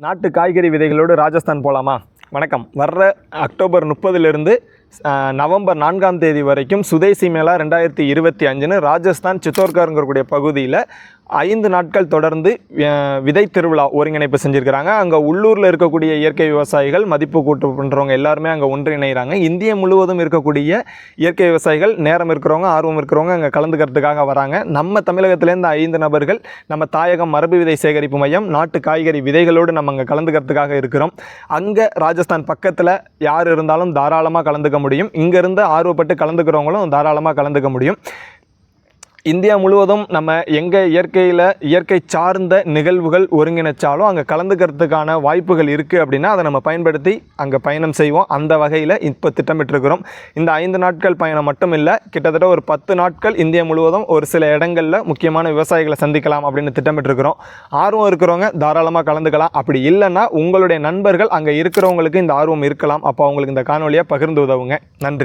நாட்டு காய்கறி விதைகளோடு ராஜஸ்தான் போகலாமா வணக்கம். வர்ற அக்டோபர் முப்பதிலிருந்து நவம்பர் நான்காம் தேதி வரைக்கும் சுதேசி மேளா ரெண்டாயிரத்தி இருபத்தி அஞ்சுன்னு ராஜஸ்தான் சித்தோர்கருங்கக்கூடிய பகுதியில் ஐந்து நாட்கள் தொடர்ந்து விதை திருவிழா ஒருங்கிணைப்பு செஞ்சுருக்கிறாங்க. அங்கே உள்ளூரில் இருக்கக்கூடிய இயற்கை விவசாயிகள் மதிப்பு கூட்டு பண்ணுறவங்க எல்லாருமே அங்கே ஒன்றிணைகிறாங்க இந்திய முழுவதும் இருக்கக்கூடிய இயற்கை விவசாயிகள் நேரம் இருக்கிறவங்க ஆர்வம் இருக்கிறவங்க அங்கே கலந்துக்கிறதுக்காக வராங்க. நம்ம தமிழகத்திலேருந்து ஐந்து நபர்கள் நம்ம தாயகம் மரபு விதை சேகரிப்பு மையம் நாட்டு காய்கறி விதைகளோடு நம்ம அங்கே கலந்துக்கிறதுக்காக இருக்கிறோம். அங்கே ராஜஸ்தான் பக்கத்தில் யார் இருந்தாலும் தாராளமாக கலந்துக்க முடியும். இங்கேருந்து ஆர்வப்பட்டு கலந்துக்கிறவங்களும் தாராளமாக கலந்துக்க முடியும். இந்தியா முழுவதும் நம்ம எங்கே இயற்கையில் இயற்கை சார்ந்த நிகழ்வுகள் ஒருங்கிணைச்சாலும் அங்கே கலந்துக்கிறதுக்கான வாய்ப்புகள் இருக்குது அப்படின்னா அதை நம்ம பயன்படுத்தி அங்கே பயணம் செய்வோம். அந்த வகையில் இப்போ திட்டமிட்டிருக்கிறோம். இந்த ஐந்து நாட்கள் பயணம் மட்டும் இல்லை கிட்டத்தட்ட ஒரு பத்து நாட்கள் இந்தியா முழுவதும் ஒரு சில இடங்களில் முக்கியமான விவசாயிகளை சந்திக்கலாம் அப்படின்னு திட்டமிட்டிருக்கிறோம். ஆர்வம் இருக்கிறவங்க தாராளமாக கலந்துக்கலாம். அப்படி இல்லைன்னா உங்களுடைய நண்பர்கள் அங்கே இருக்கிறவங்களுக்கு இந்த ஆர்வம் இருக்கலாம். அப்போ அவங்களுக்கு இந்த காணொலியை பகிர்ந்து உதவுங்க. நன்றி.